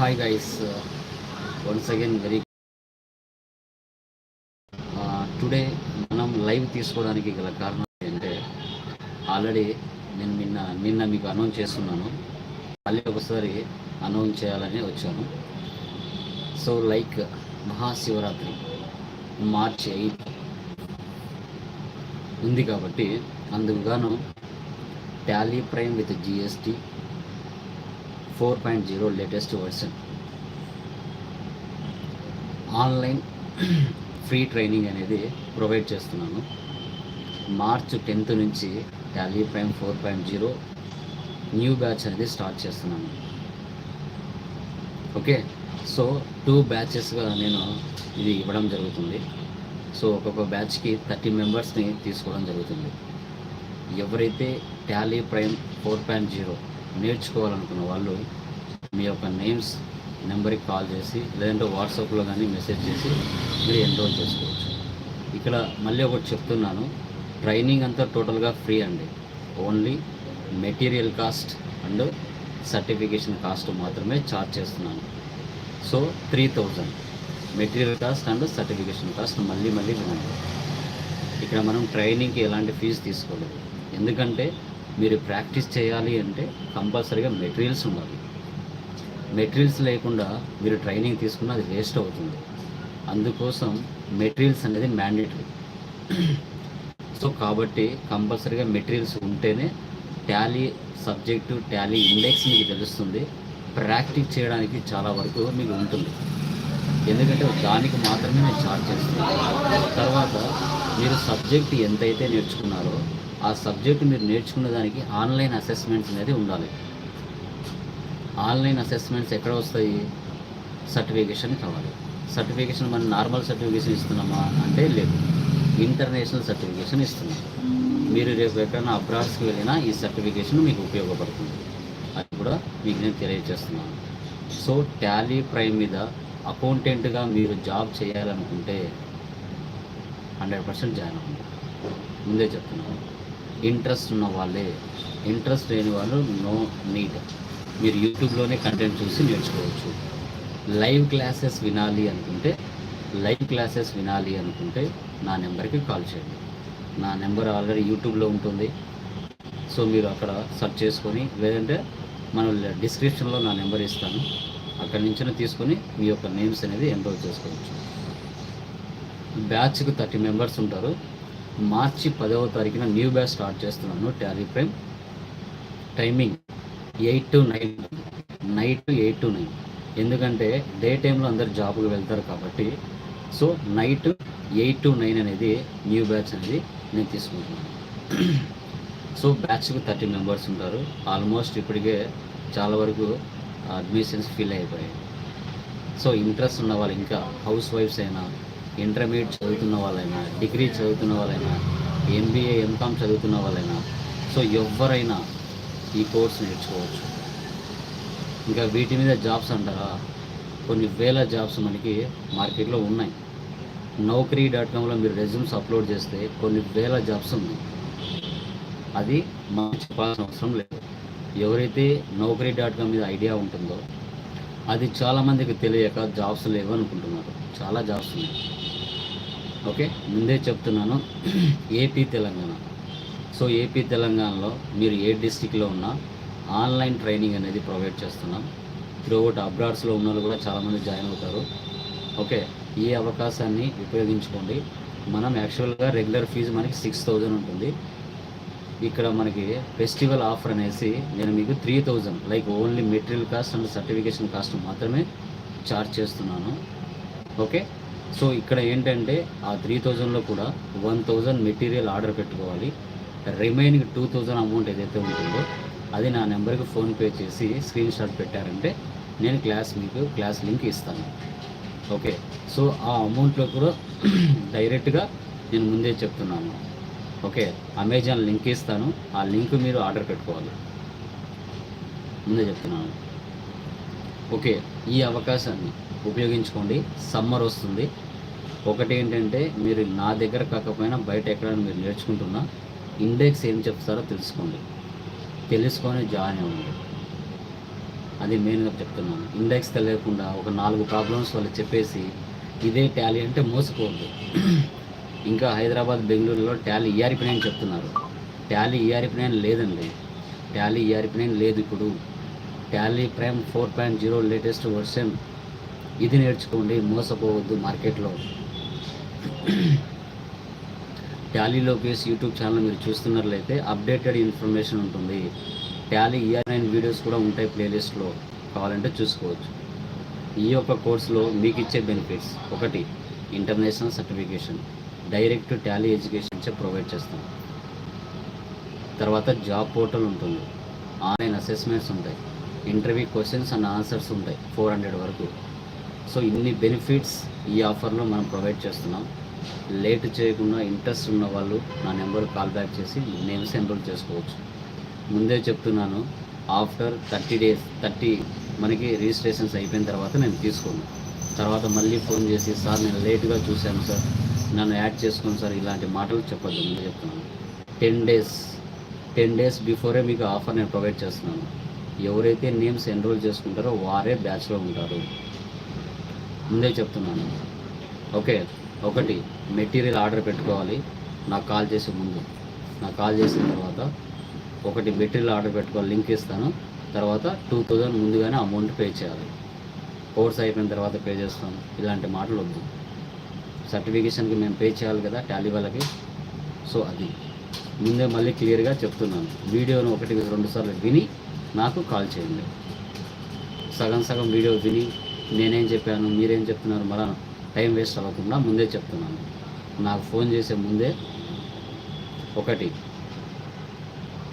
Hi guys once again very today మనం live తీసుకోవడానికి గల కారణం ఏంటంటే ఆల్రెడీ నేను నిన్న నిన్న మీకు అనౌన్స్ చేస్తున్నాను. మళ్ళీ ఒకసారి అనౌన్స్ చేయాలని వచ్చాను. So like Mahashivratri March eighth ఉంది కాబట్టి అందుకు గాను Tally Prime with GST four point zero latest version. Online free training అనేది ప్రొవైడ్ చేస్తున్నాను. మార్చ్ టెన్త్ నుంచి Tally Prime four point zero new batch అనేది స్టార్ట్ చేస్తున్నాను. ఓకే? సో టూ బ్యాచెస్గా నేను ఇది ఇవ్వడం జరుగుతుంది. సో ఒక్కొక్క బ్యాచ్కి థర్టీ మెంబర్స్ని తీసుకోవడం జరుగుతుంది. ఎవరైతే Tally Prime four point zero నేర్చుకోవాలనుకున్న వాళ్ళు మీ యొక్క నేమ్స్ నెంబర్కి కాల్ చేసి లేదంటే వాట్సాప్లో కానీ మెసేజ్ చేసి మీరు ఎన్రోల్ చేసుకోవచ్చు. ఇక్కడ మళ్ళీ ఒకటి చెప్తున్నాను. ట్రైనింగ్ అంతా టోటల్గా ఫ్రీ అండి. Only material cost and certification cost మాత్రమే ఛార్జ్ చేస్తున్నాను. So three thousand. Material cost and certification cost మళ్ళీ మళ్ళీ వినండి ఇక్కడ మనం ట్రైనింగ్కి ఎలాంటి ఫీజు తీసుకోలేదు. ఎందుకంటే మీరు ప్రాక్టీస్ చేయాలి అంటే కంపల్సరీగా మెటీరియల్స్ ఉండాలి. మెటీరియల్స్ లేకుండా మీరు ట్రైనింగ్ తీసుకున్న అది వేస్ట్ అవుతుంది. అందుకోసం మెటీరియల్స్ అనేది మ్యాండేటరీ. సో కాబట్టి కంపల్సరీగా మెటీరియల్స్ ఉంటేనే టాలీ సబ్జెక్టు టాలీ ఇండెక్స్ మీకు తెలుస్తుంది. ప్రాక్టీస్ చేయడానికి చాలా వరకు మీకు ఉంటుంది. ఎందుకంటే దానికి మాత్రమే నేను చార్జ్ చేస్తున్నాను. తర్వాత మీరు సబ్జెక్ట్ ఎంతైతే నేర్చుకున్నారో ఆ సబ్జెక్ట్ మీరు నేర్చుకున్న దానికి ఆన్లైన్ అసెస్మెంట్స్ అనేది ఉండాలి. ఆన్లైన్ అసెస్మెంట్స్ ఎక్కడ వస్తాయి? సర్టిఫికేషన్ కావాలి. సర్టిఫికేషన్ మనం నార్మల్ సర్టిఫికేషన్ ఇస్తున్నామా అంటే లేదు. ఇంటర్నేషనల్ సర్టిఫికేషన్ ఇస్తున్నాం. మీరు రేపు ఎక్కడైనా అబ్రాడ్స్కి వెళ్ళినా ఈ సర్టిఫికేషన్ మీకు ఉపయోగపడుతుంది. అది కూడా మీకు నేను తెలియజేస్తున్నాను. సో టాలీ ప్రైమ్ మీద అకౌంటెంట్గా మీరు జాబ్ చేయాలనుకుంటే హండ్రెడ్ పర్సెంట్ జాయిన్ అవ్వండి. ముందే చెప్తున్నాను. ఇంట్రెస్ట్ ఉన్న వాళ్ళే. ఇంట్రెస్ట్ లేని వాళ్ళు నో నీడ్ మీరు యూట్యూబ్లోనే కంటెంట్ చూసి నేర్చుకోవచ్చు. లైవ్ క్లాసెస్ వినాలి అనుకుంటే లైవ్ క్లాసెస్ వినాలి అనుకుంటే నా నెంబర్కి కాల్ చేయండి. నా నెంబర్ ఆల్రెడీ యూట్యూబ్లో ఉంటుంది. సో మీరు అక్కడ సెర్చ్ చేసుకొని లేదంటే మనం డిస్క్రిప్షన్లో నా నెంబర్ ఇస్తాను. అక్కడి నుంచి తీసుకొని మీ యొక్క నేమ్స్ అనేది ఎన్రోల్ చేసుకోవచ్చు. బ్యాచ్కి థర్టీ మెంబర్స్ ఉంటారు. మార్చి పదవ తారీఖున న్యూ బ్యాచ్ స్టార్ట్ చేస్తున్నాను Tally Prime. Timing eight to nine night eight to nine. ఎందుకంటే డే టైంలో అందరు జాబ్కి వెళ్తారు కాబట్టి so night eight to nine అనేది న్యూ బ్యాచ్ అనేది నేను తీసుకుంటున్నాను. సో బ్యాచ్కి థర్టీ మెంబర్స్ ఉంటారు. ఆల్మోస్ట్ ఇప్పటికే చాలా వరకు అడ్మిషన్స్ ఫిల్ అయిపోయాయి. సో ఇంట్రెస్ట్ ఉన్న వాళ్ళు ఇంకా హౌస్ వైఫ్స్ అయినా ఇంటర్మీడియట్ చదువుతున్న వాళ్ళైనా డిగ్రీ చదువుతున్న వాళ్ళైనా ఎంబీఏ ఎంకామ్ చదువుతున్న వాళ్ళైనా సో ఎవరైనా ఈ కోర్స్ నేర్చుకోవచ్చు. ఇంకా వీటి మీద జాబ్స్ అంటారా? కొన్ని వేల జాబ్స్ మనకి మార్కెట్లో ఉన్నాయి. నౌకరీ డాట్ కామ్లో మీరు రెజ్యూమ్స్ అప్లోడ్ చేస్తే కొన్ని వేల జాబ్స్ ఉన్నాయి. అది మనం చెప్పాల్సిన అవసరం లేదు. ఎవరైతే నౌకరీ డాట్ కామ్ మీద ఐడియా ఉంటుందో అది చాలామందికి తెలియక జాబ్స్ లేవు అనుకుంటున్నారు చాలా జాబ్స్ ఉన్నాయి. ఓకే? ముందే చెప్తున్నాను ఏపీ తెలంగాణ. సో ఏపీ తెలంగాణలో మీరు ఏ డిస్టిక్లో ఉన్నా ఆన్లైన్ ట్రైనింగ్ అనేది ప్రొవైడ్ చేస్తున్నాం. త్రూఅవుట్ అబ్రాడ్స్లో ఉన్న వాళ్ళు కూడా చాలామంది జాయిన్ అవుతారు. ఓకే? ఈ అవకాశాన్ని ఉపయోగించుకోండి. మనం యాక్చువల్గా రెగ్యులర్ ఫీజు మనకి సిక్స్ థౌజండ్ ఉంటుంది. ఇక్కడ మనకి ఫెస్టివల్ ఆఫర్ అనేసి నేను మీకు three thousand like only material cost and certification cost మాత్రమే ఛార్జ్ చేస్తున్నాను. ఓకే? సో ఇక్కడ ఏంటంటే ఆ త్రీ థౌజండ్లో కూడా వన్ థౌజండ్ మెటీరియల్ ఆర్డర్ పెట్టుకోవాలి. రిమైనింగ్ టూ థౌజండ్ అమౌంట్ ఏదైతే ఉంటుందో అది నా నెంబర్కి ఫోన్పే చేసి స్క్రీన్ షాట్ పెట్టారంటే నేను క్లాస్ మీకు క్లాస్ లింక్ ఇస్తాను. ఓకే సో ఆ అమౌంట్లో కూడా డైరెక్ట్గా నేను ముందే చెప్తున్నాను. ఓకే అమెజాన్ లింక్ ఇస్తాను. ఆ లింక్ మీరు ఆర్డర్ పెట్టుకోవాలి. ముందే చెప్తున్నాను. ఓకే ఈ అవకాశాన్ని ఉపయోగించుకోండి. సమ్మర్ వస్తుంది. ఒకటి ఏంటంటే మీరు నా దగ్గర కాకపోయినా బయట ఎక్కడైనా మీరు నేర్చుకుంటున్నా ఇండెక్స్ ఏం చెప్తారో తెలుసుకోండి. తెలుసుకొని జాయిన్ అవ్వండి. అది మెయిన్గా చెప్తున్నాను. ఇండెక్స్ తెలియకుండా ఒక నాలుగు ప్రాబ్లమ్స్ వాళ్ళు చెప్పేసి ఇదే టాలీ అంటే మోసపోవద్దు. ఇంకా హైదరాబాద్ బెంగళూరులో టాలీ ఈఆర్పి నైన్ చెప్తున్నారు. టాలీ ఈఆర్పి నైన్ లేదండి. టాలీ ఈఆర్పీనైన్ లేదు ఇప్పుడు. Tally Prime four point zero latest version ఇది నేర్చుకోండి మోసపోవద్దు మార్కెట్లో. ట్యాలీ లోకేష్ యూట్యూబ్ ఛానల్ మీరు చూస్తున్నట్లయితే అప్డేటెడ్ ఇన్ఫర్మేషన్ ఉంటుంది. ట్యాలీ ఇయర్ నైన్ వీడియోస్ కూడా ఉంటాయి ప్లేలిస్ట్లో. కావాలంటే చూసుకోవచ్చు. ఈ యొక్క కోర్సులో మీకు ఇచ్చే బెనిఫిట్స్. ఒకటి international certification. Direct Tally education ఇచ్చే ప్రొవైడ్ చేస్తాం. తర్వాత జాబ్ పోర్టల్ ఉంటుంది. ఆన్లైన్ అసెస్మెంట్స్ ఉంటాయి. ఇంటర్వ్యూ క్వశ్చన్స్ అండ్ ఆన్సర్స్ ఉంటాయి. ఫోర్ హండ్రెడ్ వరకు. సో ఇన్ని బెనిఫిట్స్ ఈ ఆఫర్లో మనం ప్రొవైడ్ చేస్తున్నాం. లేట్ చేయకుండా ఇంట్రెస్ట్ ఉన్న వాళ్ళు నా నెంబర్ కాల్ బ్యాక్ చేసి నేమ్స్ ఎన్రోల్ చేసుకోవచ్చు. ముందే చెప్తున్నాను ఆఫ్టర్ థర్టీ డేస్ థర్టీ మనకి రిజిస్ట్రేషన్స్ అయిపోయిన తర్వాత నేను తీసుకోను. తర్వాత మళ్ళీ ఫోన్ చేసి సార్ నేను లేట్గా చూశాను సార్ నన్ను యాడ్ చేసుకోను సార్ ఇలాంటి మాటలు చెప్పొద్దు. ముందే చెప్తున్నాను. Ten days ten days before మీకు ఆఫర్ నేను ప్రొవైడ్ చేస్తున్నాను. ఎవరైతే నేమ్స్ ఎన్రోల్ చేసుకుంటారో వారే బ్యాచ్లో ఉంటారు. ముందే చెప్తున్నాను. ఓకే ఒకటి మెటీరియల్ ఆర్డర్ పెట్టుకోవాలి. నాకు కాల్ చేసే ముందు. నాకు కాల్ చేసిన తర్వాత ఒకటి మెటీరియల్ ఆర్డర్ పెట్టుకోవాలి లింక్ ఇస్తాను. తర్వాత టూ థౌజండ్ ముందుగానే అమౌంట్ పే చేయాలి. కోర్స్ అయిపోయిన తర్వాత పే చేస్తాను. ఇలాంటి మాటలు వద్దు. సర్టిఫికేషన్కి మేము పే చేయాలి కదా టాలీ వాళ్ళకి. సో అది. ముందే మళ్ళీ క్లియర్గా చెప్తున్నాను. వీడియోను ఒకటి రెండు సార్లు విని నాకు కాల్ చేయండి. సగం సగం వీడియో విని నేనేం చెప్పాను మీరేం చెప్తున్నారు మరలా టైం వేస్ట్ అవ్వకుండా ముందే చెప్తున్నాను. నాకు ఫోన్ చేసే ముందే ఒకటి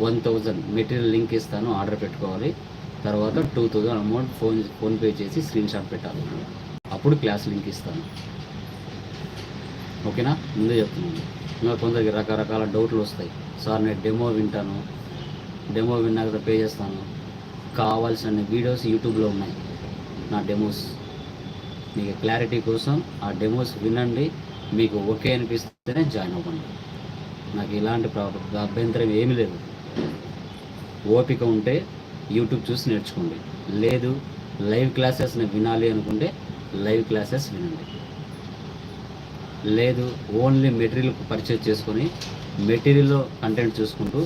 వన్ థౌజండ్ మెటీరియల్ లింక్ ఇస్తాను ఆర్డర్ పెట్టుకోవాలి. తర్వాత two thousand amount phone PhonePe చేసి స్క్రీన్ షాట్ పెట్టాలి. అప్పుడు క్లాస్ లింక్ ఇస్తాను. ఓకేనా? ముందే చెప్తున్నాను. ఇంకా కొందరికి రకరకాల డౌట్లు వస్తాయి. సార్ నేను డెమో వింటాను. డెమో విన్నాక పే చేస్తాను. కావాల్సిన వీడియోస్ యూట్యూబ్లో ఉన్నాయి. నా డెమోస్. మీకు క్లారిటీ కోసం ఆ డెమోస్ వినండి. మీకు ఓకే అనిపిస్తేనే జాయిన్ అవ్వండి. నాకు ఇలాంటి ప్రాబ్లం అభ్యంతరం ఏమీ లేదు. ఓపిక ఉంటే యూట్యూబ్ చూసి నేర్చుకోండి. లేదు లైవ్ క్లాసెస్ని వినాలి అనుకుంటే లైవ్ క్లాసెస్ వినండి. లేదు ఓన్లీ మెటీరియల్ పర్చేజ్ చేసుకొని మెటీరియల్లో కంటెంట్ చూసుకుంటూ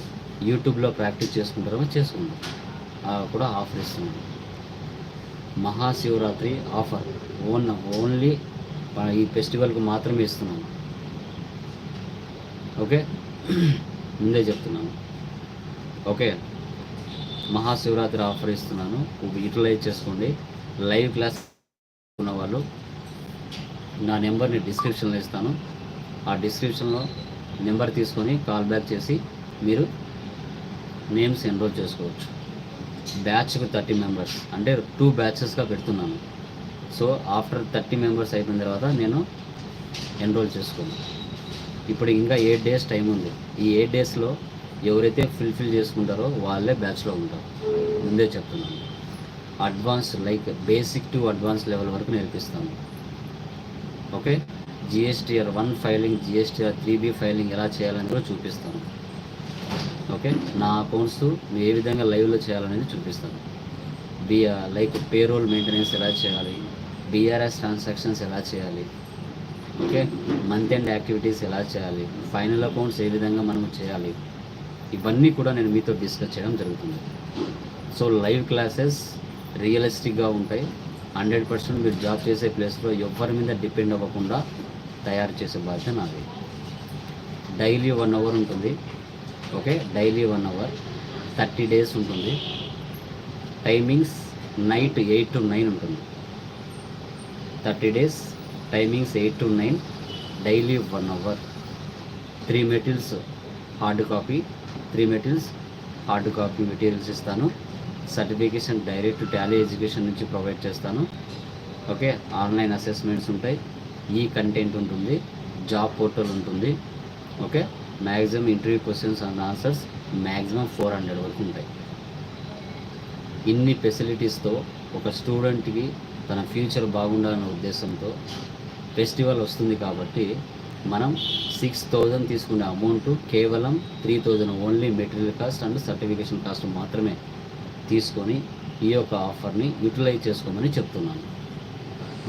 యూట్యూబ్లో ప్రాక్టీస్ చేసుకుంటారో చేసుకుంటాం కూడా ఆఫర్ ఇస్తున్నాను. మహాశివరాత్రి ఆఫర్. ఓన్ ఓన్లీ ఈ ఫెస్టివల్కి మాత్రమే ఇస్తున్నాను. ఓకే? ముందే చెప్తున్నాను. ఓకే. మహాశివరాత్రి ఆఫర్ ఇస్తున్నాను. యూటిలైజ్ చేసుకోండి. లైవ్ క్లాస్ ఉన్న వాళ్ళు నా నెంబర్ని డిస్క్రిప్షన్లో ఇస్తాను. ఆ డిస్క్రిప్షన్లో నెంబర్ తీసుకొని కాల్ బ్యాక్ చేసి మీరు నేమ్స్ ఎన్రోల్ చేసుకోవచ్చు. బ్యాచ్కి థర్టీ మెంబర్స్ అంటే టూ బ్యాచెస్గా పెడుతున్నాను. సో ఆఫ్టర్ థర్టీ మెంబర్స్ అయిపోయిన తర్వాత నేను ఎన్రోల్ చేసుకోను ఇప్పుడు ఇంకా ఎయిట్ డేస్ టైం ఉంది. ఈ ఎయిట్ డేస్లో ఎవరైతే ఫుల్ఫిల్ చేసుకుంటారో వాళ్ళే బ్యాచ్లో ఉంటారు. ముందే చెప్తున్నాను. Advance like basic to advance level వరకు నేర్పిస్తాను. Okay GSTR one filing GSTR three B filing ఎలా చేయాలని కూడా చూపిస్తాను. ఓకే? నా అకౌంట్స్ ఏ విధంగా లైవ్లో చేయాలనేది చూపిస్తాను. బిఆర్ లైక్ పేరోల్ మెయింటెనెన్స్ ఎలా చేయాలి? బీఆర్ఎస్ ట్రాన్సాక్షన్స్ ఎలా చేయాలి? ఓకే? మంత్ ఎండ్ యాక్టివిటీస్ ఎలా చేయాలి? ఫైనల్ అకౌంట్స్ ఏ విధంగా మనం చేయాలి? ఇవన్నీ కూడా నేను మీతో డిస్కస్ చేయడం జరుగుతుంది. సో లైవ్ క్లాసెస్ రియలిస్టిక్గా ఉంటాయి. హండ్రెడ్ పర్సెంట్ మీరు జాబ్ చేసే ప్లేస్లో ఎవరి మీద డిపెండ్ అవ్వకుండా తయారు చేసే బాధ్యత నాది. డైలీ వన్ అవర్ ఉంటుంది. Okay? Daily one hour thirty days ఉంటుంది. Timings night eight to nine ఉంటుంది. Thirty days timings eight to nine daily one hour. Three materials hard copy three materials hard copy materials ఇస్తాను. Certification direct Tally education నుంచి provide చేస్తాను. Okay? Online assessments ఉంటాయి. ఈ content ఉంటుంది. Job portal ఉంటుంది. Okay? Maximum interview questions and answers maximum four hundred వరకు ఉంటాయి. ఇన్ని ఫెసిలిటీస్తో ఒక స్టూడెంట్కి తన ఫ్యూచర్ బాగుండాలనే ఉద్దేశంతో ఫెస్టివల్ వస్తుంది కాబట్టి మనం సిక్స్ థౌజండ్ తీసుకునే అమౌంట్ కేవలం three thousand only material cost and certification cost మాత్రమే తీసుకొని ఈ యొక్క ఆఫర్ని యూటిలైజ్ చేసుకోమని చెప్తున్నాను.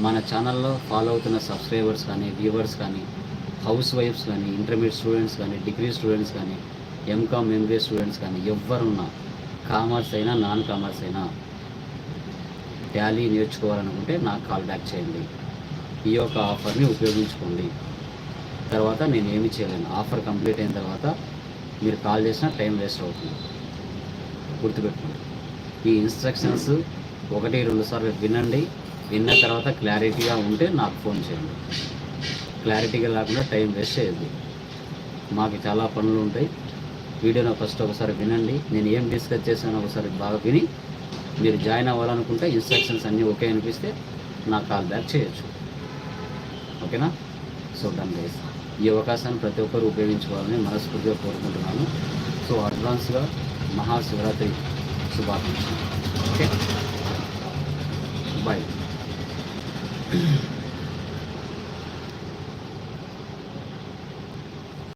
మన ఛానల్లో ఫాలో అవుతున్న సబ్స్క్రైబర్స్ కానీ వ్యూవర్స్ కానీ హౌస్ వైఫ్స్ కానీ ఇంటర్మీడియట్ స్టూడెంట్స్ కానీ డిగ్రీ స్టూడెంట్స్ కానీ ఎంకామ్ ఎంబీఏ స్టూడెంట్స్ కానీ ఎవరున్నా కామర్స్ అయినా నాన్ కామర్స్ అయినా ట్యాలీ నేర్చుకోవాలనుకుంటే నాకు కాల్ బ్యాక్ చేయండి. ఈ యొక్క ఆఫర్ని ఉపయోగించుకోండి. తర్వాత నేను ఏమి చేయలేను. ఆఫర్ కంప్లీట్ అయిన తర్వాత మీరు కాల్ చేసినా టైం వేస్ట్ అవుతుంది. గుర్తుపెట్టుకోండి. ఈ ఇన్స్ట్రక్షన్స్ ఒకటి రెండు సార్లు వినండి. విన్న తర్వాత క్లారిటీగా ఉంటే నాకు ఫోన్ చేయండి. క్లారిటీగా లేకుండా టైం వేస్ట్ చేయొద్దు మాకు చాలా పనులు ఉంటాయి. వీడియోని ఫస్ట్ ఒకసారి వినండి. నేను ఏం డిస్కస్ చేశానో ఒకసారి బాగా విని మీరు జాయిన్ అవ్వాలనుకుంటే ఇన్స్ట్రక్షన్స్ అన్నీ ఓకే అనిపిస్తే నాకు కాల్ బ్యాక్ చేయొచ్చు. ఓకేనా? So done guys. ఈ అవకాశాన్ని ప్రతి ఒక్కరు ఉపయోగించుకోవాలని మనస్ఫూర్తిగా కోరుకుంటున్నాను. సో అడ్వాన్స్గా మహాశివరాత్రి శుభాకాంక్షలు. ఓకే? బాయ్.